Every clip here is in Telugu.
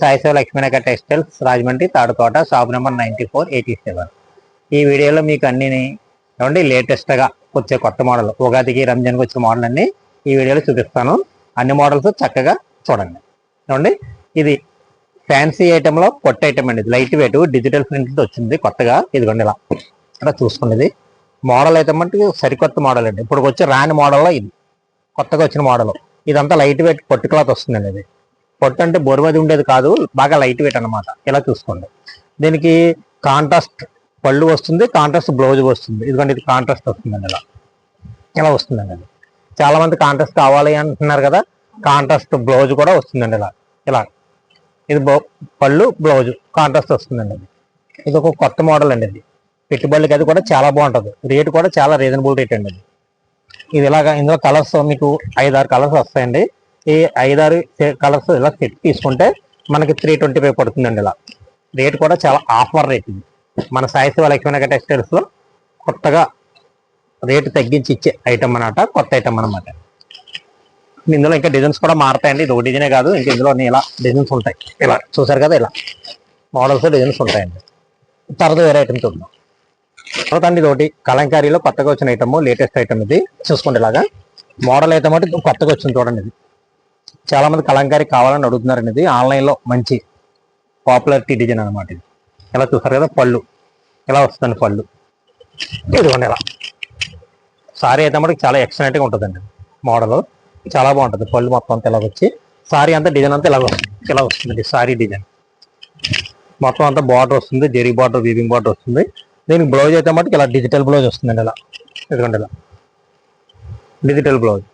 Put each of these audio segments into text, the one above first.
Saishiva Lakshminagar textiles Rajahmundry Tadukota shop number ninety four eighty seven. ఈ వీడియోలో మీకు అన్ని ఏమండి లేటెస్ట్గా వచ్చే కొత్త మోడల్ ఉగాదికి రంజాన్కి వచ్చే మోడల్ అన్ని ఈ వీడియోలో చూపిస్తాను. అన్ని మోడల్స్ చక్కగా చూడండి. ఏమండి ఇది ఫ్యాన్సీ ఐటెంలో పొట్ట ఐటమ్ అండి లైట్ వెయిట్ డిజిటల్ ప్రింట్ వచ్చింది కొత్తగా ఇదిగోండి ఇలా. ఇలా చూసుకునేది మోడల్ అయితే మటుకు సరికొత్త మోడల్ అండి ఇప్పుడు వచ్చే రాని మోడల్లో ఇది కొత్తగా వచ్చిన మోడల్. ఇదంతా లైట్ వెయిట్ పొట్టు క్లాత్ వస్తుందండి ఇది. పొట్టు అంటే బొరువది ఉండేది కాదు బాగా లైట్ వెయిట్ అనమాట ఇలా చూసుకోండి. దీనికి కాంట్రాస్ట్ పళ్ళు వస్తుంది కాంట్రాస్ట్ బ్లౌజ్ వస్తుంది. ఇదిగోండి ఇది కాంట్రాస్ట్ వస్తుందండి ఇలా. ఇలా వస్తుందండి అది చాలా మంది కాంట్రాస్ట్ కావాలి అంటున్నారు కదా కాంట్రాస్ట్ బ్లౌజ్ కూడా వస్తుందండి ఇలా. ఇలా. ఇది పళ్ళు బ్లౌజ్ కాంట్రాస్ట్ వస్తుందండి అది ఇది. ఒక కొత్త మోడల్ అండి ఇది. పెట్టుబడులకి అది కూడా చాలా బాగుంటుంది. రేట్ కూడా చాలా రీజనబుల్ రేట్ అండి అది ఇది ఇలాగా ఇందులో కలర్స్ మీకు ఐదారు కలర్స్ వస్తాయండి. ఈ ఐదారు కలర్స్ ఇలా సెట్ తీసుకుంటే మనకి త్రీ ట్వంటీ ఫైవ్ పడుతుందండి ఇలా. రేట్ కూడా చాలా ఆఫర్ రేట్ ఇది. మన సాయిశివ లక్ష్మీనగర్ టెక్స్టైల్స్లో కొత్తగా రేటు తగ్గించి ఇచ్చే ఐటమ్ అనమాట కొత్త ఐటమ్ అన్నమాట. ఇందులో ఇంకా డిజైన్స్ కూడా మారుతాయండి. ఇది ఒక డిజైనే కాదు ఇంకా ఇందులో ఇలా డిజైన్స్ ఉంటాయి. ఇలా చూసారు కదా ఇలా. మోడల్స్ డిజైన్స్ ఉంటాయండి. తర్వాత వేరే ఐటమ్ చూద్దాం. తర్వాత అండి ఇది ఒకటి కలంకారీలో కొత్తగా వచ్చిన ఐటమ్ లేటెస్ట్ ఐటమ్ ఇది. చూసుకోండి ఇలాగా. మోడల్ ఐటమ్ అంటే కొత్తగా వచ్చింది చూడండి ఇది. చాలా మంది కలంకారీ కావాలని అడుగుతున్నారు అనేది ఆన్లైన్లో మంచి పాపులారిటీ డిజైన్ అన్నమాట ఇది. ఇలా చూసారు కదా? పళ్ళు. ఇలా వస్తుంది పళ్ళు? ఇదిగోండి ఇలా. సారీ అయితే మనకి చాలా ఎక్సలెంట్గా ఉంటుందండి. మోడల్ చాలా బాగుంటుంది. పళ్ళు మొత్తం అంతా ఇలా వచ్చి సారీ అంతా డిజైన్ అంతా ఇలా వస్తుంది. ఇలా వస్తుందండి సారీ డిజైన్. మొత్తం అంతా బార్డర్ వస్తుంది. జెరీ బార్డర్ వీవింగ్ బార్డర్ వస్తుంది. దీనికి బ్లౌజ్ అయితే మటుకు ఇలా డిజిటల్ బ్లౌజ్ వస్తుందండి ఇలా. ఇదిగోండి ఇలా. Digital blouse.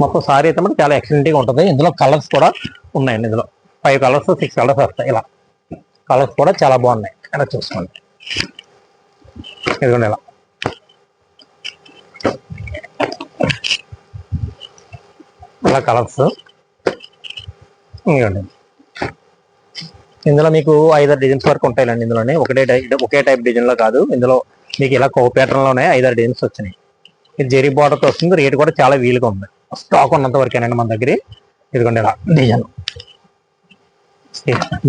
మొత్తం సారీ అయితే మనకి చాలా ఎక్సలెంట్గా ఉంటుంది. ఇందులో కలర్స్ కూడా ఉన్నాయండి ఇందులో. ఫైవ్ కలర్స్ సిక్స్ కలర్స్ వస్తాయి ఇలా. కలర్స్ కూడా చాలా బాగున్నాయి. అలా చూసుకోండి. ఇదిగోండి ఇలా. ఇలా కలర్స్ ఇదిగోండి. ఇందులో మీకు ఐదారు డిజైన్స్ వరకు ఉంటాయండి ఇందులోనే. ఒకటే ఒకే టైప్ డిజైన్లో కాదు. ఇందులో మీకు ఇలా కో ప్యాటర్న్లోనే ఐదారు డిజైన్స్ వచ్చినాయి. ఇది జెరీ బార్డర్తో వస్తుంది. రేట్ కూడా చాలా వీలుగా ఉంది. స్టాక్ ఉన్నంత వరకేనండి మన దగ్గర. ఇదిగోండి ఇలా డిజైన్.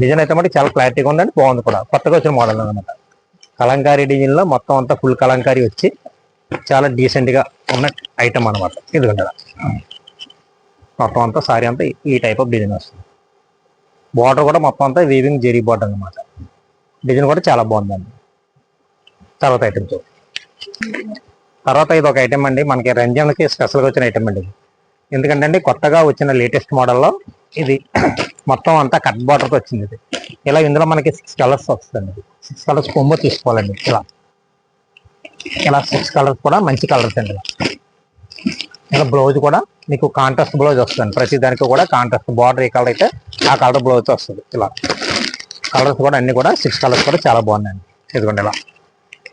డిజైన్ అయితే మటుకు చాలా క్లారిటీగా ఉందండి బాగుంది కూడా. కొత్తగా వచ్చిన మోడల్ అనమాట కలంకారీ డిజైన్లో మొత్తం అంతా ఫుల్ కలంకారీ వచ్చి చాలా డీసెంట్గా ఉన్న ఐటమ్ అనమాట ఇదిగోండి ఇలా. మొత్తం అంతా సారీ అంతా ఈ టైప్ ఆఫ్ డిజైన్ వస్తుంది. బార్డర్ కూడా మొత్తం అంతా వీవింగ్ జెరీ బార్డర్ అనమాట డిజైన్ కూడా చాలా బాగుందండి. తర్వాత ఐటమ్తో తర్వాత ఇది ఒక ఐటమ్ అండి మనకి రంజాన్కి స్పెషల్గా వచ్చిన ఐటమ్ అండి ఇది. ఎందుకంటే అండి కొత్తగా వచ్చిన లేటెస్ట్ మోడల్లో ఇది మొత్తం అంతా కట్ బార్డర్తో వచ్చింది ఇది. ఇలా ఇందులో మనకి సిక్స్ కలర్స్ వస్తుంది సిక్స్ కలర్స్ కొమ్ము తీసుకోవాలండి ఇలా. ఇలా సిక్స్ కలర్స్ కూడా మంచి కలర్స్ అండి. ఇలా బ్లౌజ్ కూడా మీకు కాంట్రాస్ట్ బ్లౌజ్ వస్తుంది ప్రతి దానికి కూడా కాంట్రాస్ట్ బార్డర్ ఏ కలర్ అయితే ఆ కలర్ బ్లౌజ్ వస్తుంది ఇలా. కలర్స్ కూడా అన్నీ కూడా సిక్స్ కలర్స్ కూడా చాలా బాగున్నాయండి. ఇదిగోండి ఇలా.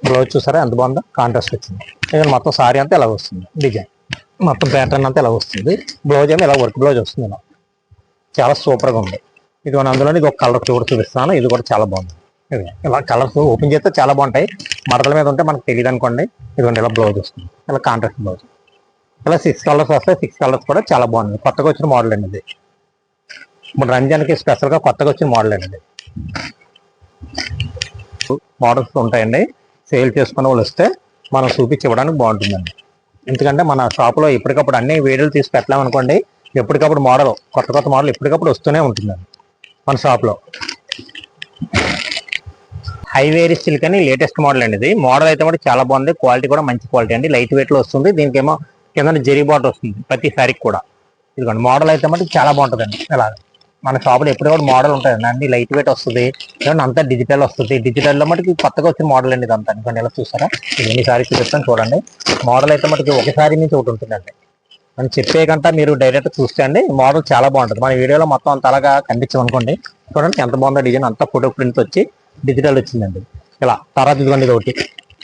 బ్లౌజ్ చూసారా ఎంత బాగుందో? కాంట్రాస్ట్ వచ్చింది. ఇది మొత్తం సారీ అంతా ఇలా వస్తుంది. డిజైన్ మొత్తం ప్యాటర్న్ అంతా ఇలా వస్తుంది? బ్లౌజ్ ఏమో ఇలా వర్క్ బ్లౌజ్ వస్తుంది ఇలా చాలా సూపర్గా ఉంది. ఇది మన అందులో ఇది ఒక కలర్ కూడా చూపిస్తాను. ఇది కూడా చాలా బాగుంది. ఇది ఇలా కలర్స్ ఓపెన్ చేస్తే చాలా బాగుంటాయి. మడతల మీద ఉంటే మనకు తెలియదు అనుకోండి. ఇదిగోండి ఇలా బ్లౌజ్ వస్తుంది. ఇలా కాంట్రాక్ట్ బ్లౌజ్ ఇలా సిక్స్ కలర్స్ వస్తాయి సిక్స్ కలర్స్ కూడా చాలా బాగుంది. కొత్తగా వచ్చిన మోడల్ అండి ఇది ఇప్పుడు రంజాన్కి స్పెషల్గా కొత్తగా వచ్చిన మోడల్ అండి మోడల్స్ ఉంటాయండి. సేల్ చేసుకున్న వాళ్ళు వస్తే మనం చూపించి ఇవ్వడానికి బాగుంటుందండి. ఎందుకంటే మన షాప్లో ఎప్పటికప్పుడు అన్ని వీడియోలు తీసి పెట్టలేమనుకోండి ఎప్పటికప్పుడు మోడల్ కొత్త కొత్త మోడల్ ఎప్పటికప్పుడు వస్తూనే ఉంటుందండి మన షాప్లో. హైవేరీ సిల్క్ అని లేటెస్ట్ మోడల్ అండి ఇది. మోడల్ అయితే కూడా చాలా బాగుంది. క్వాలిటీ కూడా మంచి క్వాలిటీ అండి. లైట్ వెయిట్లో వస్తుంది. దీనికేమో కింద జెరీ బాటర్ వస్తుంది ప్రతి సారీకి కూడా. ఇదిగోండి మోడల్ అయితే మటుకు చాలా బాగుంటుందండి. ఇలా మన షాప్లో ఎప్పుడు కూడా మోడల్ ఉంటాయండి అన్ని లైట్ వెయిట్ వస్తుంది. ఏమన్నా అంతా డిజిటల్ వస్తుంది. డిజిటల్లో మటుకు కొత్తగా వచ్చిన మోడల్ అండి ఇదంతా. అనుకోండి ఎలా చూసారా? ఇది చూపిస్తాను చూడండి. మోడల్ అయితే మటుకు ఒకసారి నుంచి ఒకటి ఉంటుందండి. మనం చెప్పే కంటే మీరు డైరెక్ట్ చూస్తే అండి మోడల్ చాలా బాగుంటుంది. మన వీడియోలో మొత్తం అంత అలాగా కనిపించమనుకోండి చూడండి ఎంత బాగుందో డిజైన్ అంతా ఫోటో ప్రింట్ వచ్చి డిజిటల్ వచ్చిందండి. ఇలా తర్వాత ఇదిగోండి ఇది ఒకటి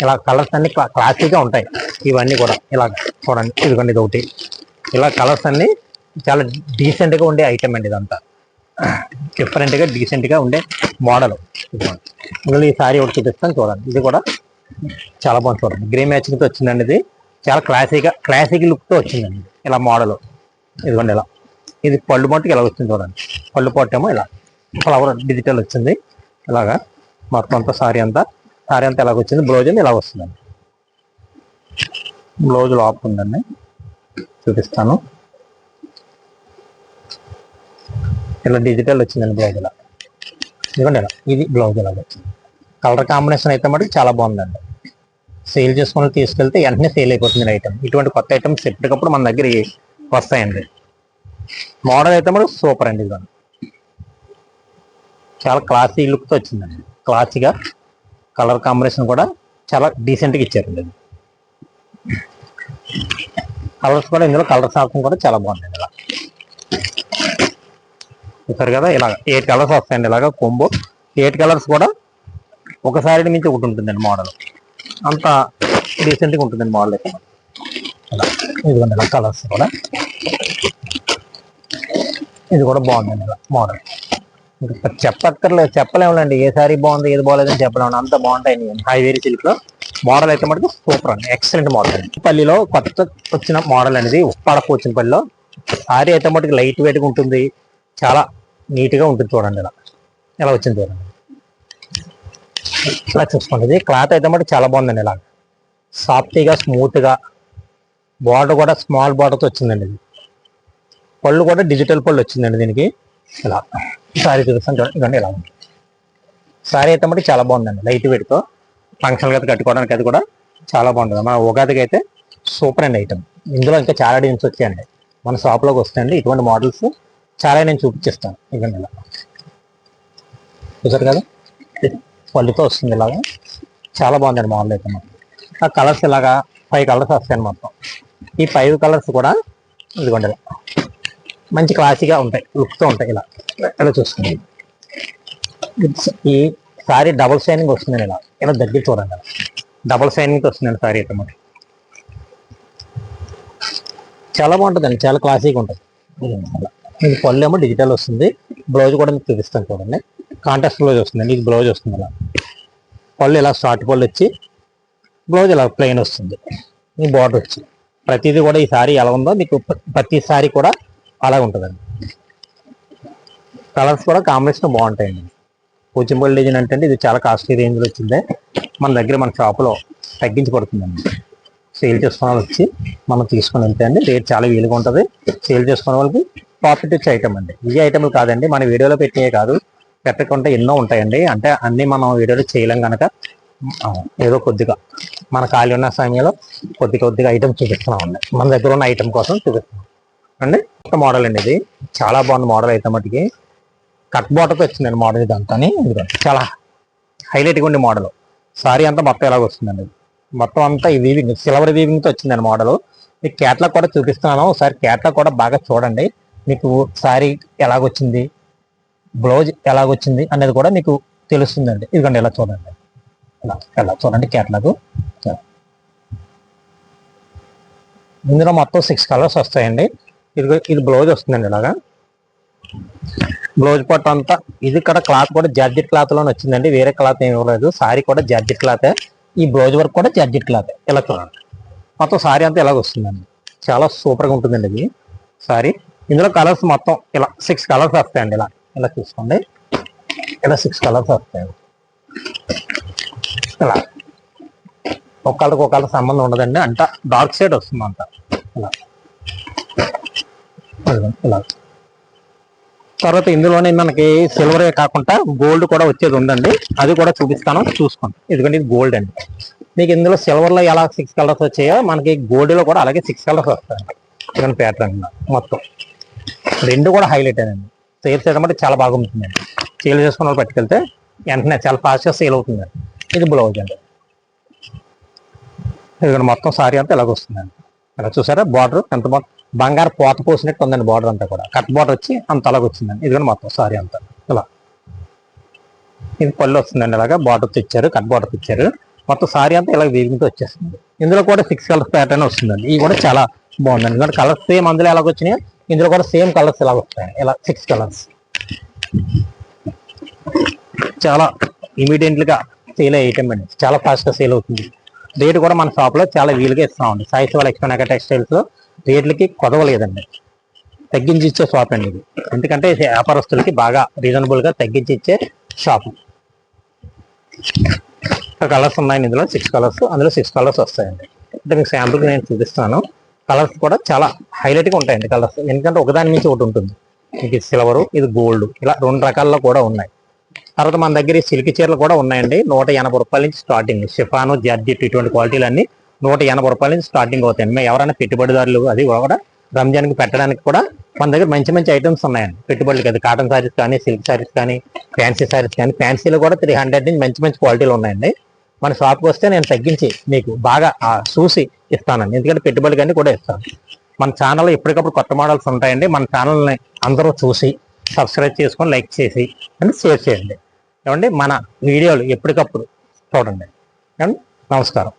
ఇలా కలర్స్ అన్ని క్లాసిక్ ఉంటాయి. ఇవన్నీ కూడా ఇలా చూడండి ఇదిగోండి ఇది ఒకటి ఇలా కలర్స్ అన్ని చాలా డీసెంట్గా ఉండే ఐటమ్ అండి ఇదంతా. డిఫరెంట్గా డీసెంట్గా ఉండే మోడల్ ఇందులో ఈ సారీ ఒకటి చూపిస్తాను చూడండి. ఇది కూడా చాలా బాగుంది చూడండి. గ్రే మ్యాచింగ్తో వచ్చిందండి ఇది. చాలా క్లాసిక్గా క్లాసిక్ లుక్తో వచ్చిందండి ఇలా మోడల్ ఇదిగోండి ఇలా. ఇది పళ్ళు మట్టుకు ఇలా వచ్చింది చూడండి. పళ్ళు పొట్టేమో ఇలా. ఫ్లవర్ డిజిటల్ వచ్చింది. ఇలాగా. మొత్తం అంతా సారీ అంతా. సారీ అంతా ఇలాగ వచ్చింది? బ్లౌజ్ అని ఇలా వస్తుందండి. బ్లౌజ్ లోపు ఉందండి. చూపిస్తాను. ఇలా డిజిటల్ వచ్చిందండి బ్లౌజ్ ఇలా. ఇదిగోండి ఇలా. ఇది బ్లౌజ్ ఇలా వచ్చింది కలర్ కాంబినేషన్ అయితే మటుకు చాలా బాగుందండి. సేల్ చేసుకుని తీసుకెళ్తే వెంటనే సేల్ అయిపోతుంది ఐటమ్ ఇటువంటి కొత్త ఐటమ్స్ ఎప్పటికప్పుడు మన దగ్గర వస్తాయండి. మోడల్ అయితే మరి సూపర్ అండి ఇదిగోండి. చాలా క్లాసీ లుక్తో వచ్చిందండి. క్లాసీగా కలర్ కాంబినేషన్ కూడా చాలా డీసెంట్గా ఇచ్చారండి ఇది. కలర్స్ కూడా ఇందులో కలర్స్ ఆప్షన్ కూడా చాలా బాగుందండి ఇలా. చూసారు కదా ఇలా ఎయిట్ కలర్స్ వస్తాయండి ఇలాగా కొంబో ఎయిట్ కలర్స్ కూడా ఒకసారి మించి ఒకటి ఉంటుందండి మోడల్ అంత రీసెంట్గా ఉంటుందండి మోడల్ అయితే. ఇలా ఇదిగోండి ఇలా కలర్స్ కూడా. ఇది కూడా బాగుందండి ఇలా మోడల్ ఇంకా చెప్పక్కర్లేదు చెప్పలేములండి. ఏ సారీ బాగుంది ఏది బాగలేదని చెప్పలేము అంత బాగుంటాయి హైవేరీ సిల్క్లో మోడల్ అయితే మటుకు సూపర్ అండి. ఎక్సలెంట్ మోడల్ అండి. పల్లిలో కొత్త వచ్చిన మోడల్ అనేది ఉప్పాడకు వచ్చిన పల్లిలో. సారీ అయితే మటుకు లైట్ వెయిట్గా ఉంటుంది. చాలా నీట్గా ఉంటుంది చూడండి ఇలా. ఇలా వచ్చింది చూడండి. ఇలా చూసుకోండి. ఇది క్లాత్ అయితే మటు చాలా బాగుందండి ఇలా. సాఫ్టీగా స్మూత్గా. బార్డర్ కూడా స్మాల్ బార్డర్తో వచ్చిందండి ఇది. పళ్ళు కూడా డిజిటల్ పళ్ళు వచ్చిందండి దీనికి. ఇలా. సారీ చూపిస్తాను చూడండి. ఇదండి ఇలా సారీ అయితే మటు చాలా బాగుందండి లైట్ వెయిట్తో. ఫంక్షన్గా కట్టుకోవడానికి అది కూడా చాలా బాగుంటుంది. మన ఉగాదికి అయితే సూపర్ అండి ఐటమ్ ఇందులో ఇంకా చాలా డిజైన్స్ వచ్చాయండి. మన షాప్లోకి వస్తాయండి. ఇటువంటి మోడల్స్ చాలా నేను చూపించేస్తాను ఇవ్వండి ఇలా. చూసారు కదా? పళ్ళుతో వస్తుంది ఇలాగా. చాలా బాగుందండి మామూలు అయితే మనకి ఆ కలర్స్ ఇలాగా ఫైవ్ కలర్స్ వస్తాయండి మొత్తం ఈ ఫైవ్ కలర్స్ కూడా ఇదిగోండి ఇలా. మంచి క్లాసీగా ఉంటాయి. లుక్తో ఉంటాయి ఇలా. ఇలా చూస్తుంది ఈ సారీ డబుల్ షైనింగ్ వస్తుందండి ఇలా. ఇలా దగ్గర చూడండి డబుల్ షైనింగ్ వస్తుందండి సారీ అయితే మరి చాలా బాగుంటుందండి. చాలా క్లాసీగా ఉంటుంది ఇలా. మీకు పళ్ళు ఏమో డిజిటల్ వస్తుంది. బ్లౌజ్ కూడా మీకు చూపిస్తాను చూడండి. కాంటాక్ట్ బ్లౌజ్ వస్తుంది. మీకు బ్లౌజ్ వస్తుంది అలా పళ్ళు ఇలా షార్ట్ పళ్ళు వచ్చి బ్లౌజ్ ఇలా ప్లెయిన్ వస్తుంది. మీ బార్డర్ వచ్చి. ప్రతిదీ కూడా ఈ సారీ ఎలా ఉందో మీకు ప్రతి సారీ కూడా అలా ఉంటుందండి. కలర్స్ కూడా కాంబినేషన్ బాగుంటాయండి. కూచిపల్లి డిజైన్ అంటే ఇది చాలా కాస్ట్లీ రేంజ్లో వచ్చింది. మన దగ్గర మన షాపులో తగ్గించి పడుతుందండి సేల్ చేసుకున్న వాళ్ళు వచ్చి మనం తీసుకుని వెళ్తే అండి రేట్ చాలా వీలుగా ఉంటుంది. సేల్ చేసుకున్న వాళ్ళకి ప్రాఫిట్ వచ్చే ఐటమ్ అండి. ఈ ఐటమ్లు కాదండి. మన వీడియోలో పెట్టినవి కాదు. పెట్టకుండా ఎన్నో ఉంటాయండి. అంటే అన్ని మనం వీడియోలో చేయలేం కనుక ఏదో కొద్దిగా. మన ఖాళీ ఉన్న సమయంలో కొద్ది కొద్దిగా ఐటమ్ చూపిస్తున్నాం అండి. మన దగ్గర ఉన్న ఐటమ్ కోసం చూపిస్తున్నాం. అండి? ఒక మోడల్ అండి ఇది. చాలా బాగుంది మోడల్ అయితే మటుకి. కట్ బాటర్తో వచ్చిందండి మోడల్ ఇదంతా చాలా హైలైట్గా ఉండే మోడల్ సారీ అంతా మొత్తం ఎలాగ వస్తుందండి. మొత్తం అంతా ఈ వీవింగ్ సిల్వర్ వీవింగ్తో వచ్చిందండి మోడల్ మీకు క్యాట్లాగ్ కూడా చూపిస్తున్నాను. ఒకసారి క్యాట్లాగ్ కూడా బాగా చూడండి. మీకు సారీ ఎలాగొచ్చింది? బ్లౌజ్ ఎలాగొచ్చింది అనేది కూడా మీకు తెలుస్తుందండి. ఇదిగోండి ఇలా చూడండి. ఇలా ఇలా చూడండి కేటలాగు. ఇందులో మొత్తం సిక్స్ కలర్స్ వస్తాయండి. ఇది ఇది బ్లౌజ్ వస్తుందండి ఇలాగా. బ్లౌజ్ పట్టు అంతా ఇది ఇక్కడ క్లాత్ కూడా జార్జెట్ క్లాత్లోనే వచ్చిందండి. వేరే క్లాత్ ఏమి ఇవ్వలేదు. సారీ కూడా జార్జెట్ క్లాతే ఈ బ్లౌజ్ వర్క్ కూడా జార్జెట్ క్లాత్ ఇలా చూడండి. మొత్తం సారీ అంతా ఇలాగ వస్తుందండి చాలా సూపర్గా ఉంటుందండి ఇది. సారీ ఇందులో కలర్స్ మొత్తం ఇలా సిక్స్ కలర్స్ వస్తాయండి ఇలా. ఇలా చూసుకోండి. ఇలా సిక్స్ కలర్స్ వస్తాయండి ఇలా. ఒకళ్ళకి ఒకళ్ళ సంబంధం ఉండదండి. అంట డార్క్ షేడ్ వస్తుంది అంట ఇలా ఇలా. తర్వాత ఇందులోనే మనకి సిల్వరే కాకుండా గోల్డ్ కూడా వచ్చేది ఉందండి. అది కూడా చూపిస్తాను. చూసుకోండి. ఎందుకంటే ఇది గోల్డ్ అండి. మీకు ఇందులో సిల్వర్లో ఎలా సిక్స్ కలర్స్ వచ్చాయో మనకి గోల్డ్లో కూడా అలాగే సిక్స్ కలర్స్ వస్తాయండి. చికెన్ ప్యాటర్న్ మొత్తం. రెండు కూడా హైలైట్ అండి సేల్ చేయడం అంటే చాలా బాగా ఉంటుందండి. సేల్ చేసుకున్న వాళ్ళు పట్టుకెళ్తే వెంటనే చాలా ఫాస్ట్గా సేల్ అవుతుందండి ఇది బ్లౌజ్ అండి. ఇది మొత్తం సారీ అంతా ఇలాగ వస్తుందండి. ఇలా చూసారా? బార్డర్ ఎంత బాగా బంగారు పోత పోసినట్టు ఉందండి బార్డర్ అంతా కూడా. కట్ బార్డర్ వచ్చి అంత అలాగ వచ్చిందండి. ఇది కూడా మొత్తం సారీ అంతా. ఇలా. ఇది పళ్ళు వస్తుందండి ఇలాగా. బార్డర్ తెచ్చారు కట్ బార్డర్ తెచ్చారు. మొత్తం సారీ అంతా ఇలా వీగింగ్తో వచ్చేస్తుంది. ఇందులో కూడా సిక్స్ కలర్స్ ప్యాటర్న్ వస్తుందండి. ఇది కూడా చాలా బాగుందండి. ఎందుకంటే కలర్స్ సేమ్ అందులో ఎలాగొచ్చినాయి ఇందులో కూడా సేమ్ కలర్స్ ఇలా వస్తాయి. ఇలా సిక్స్ కలర్స్ చాలా ఇమీడియట్గా సేల్ అయ్యే ఐటమ్ అండి. చాలా ఫాస్ట్గా సేల్ అవుతుంది. రేటు కూడా మన షాప్లో చాలా వీలుగా ఇస్తామండి సాయి శివ లక్ష్మణ టెక్స్టైల్స్ రేట్లకి కొదవలేదండి. తగ్గించి ఇచ్చే షాప్ అండి ఇది. ఎందుకంటే ఇది వ్యాపారస్తులకి బాగా రీజనబుల్గా తగ్గించి ఇచ్చే షాప్ కలర్స్ ఉన్నాయండి ఇందులో సిక్స్ కలర్స్ అందులో సిక్స్ కలర్స్ వస్తాయండి. అంటే మీకు శాంపుల్ నేను చూపిస్తాను. కలర్స్ కూడా చాలా హైలైట్గా ఉంటాయండి కలర్స్. ఎందుకంటే ఒకదాని నుంచి ఒకటి ఉంటుంది. ఇది సిల్వర్ ఇది గోల్డ్. ఇలా రెండు రకాల్లో కూడా ఉన్నాయి. తర్వాత మన దగ్గర సిల్క్ చీరలు కూడా ఉన్నాయండి. నూట ఎనభై రూపాయల నుంచి స్టార్టింగ్. షిఫాను జార్జెట్ ఇటువంటి క్వాలిటీలు అన్ని నూట ఎనభై రూపాయల నుంచి స్టార్టింగ్ అవుతాయండి మేము ఎవరైనా పెట్టుబడిదారులు అది కూడా రంజాన్కి పెట్టడానికి కూడా మన దగ్గర మంచి మంచి ఐటమ్స్ ఉన్నాయండి. పెట్టుబడులు కదా కాటన్ శారీస్ కానీ సిల్క్ శారీస్ కానీ ఫ్యాన్సీ సారీస్ కానీ ఫ్యాన్సీలో కూడా త్రీ హండ్రెడ్ నుంచి మంచి మంచి క్వాలిటీలు ఉన్నాయండి. మన షాప్కి వస్తే నేను తగ్గించి మీకు బాగా చూసి ఇస్తానండి. ఎందుకంటే పెట్టుబడి కానీ కూడా ఇస్తాను. మన ఛానల్లో ఎప్పటికప్పుడు కొత్త మోడల్స్ ఉంటాయండి. మన ఛానల్ని అందరూ చూసి సబ్స్క్రైబ్ చేసుకొని లైక్ చేసి అండ్ షేర్ చేయండి. ఏమండి? మన వీడియోలు ఎప్పటికప్పుడు చూడండి. నమస్కారం.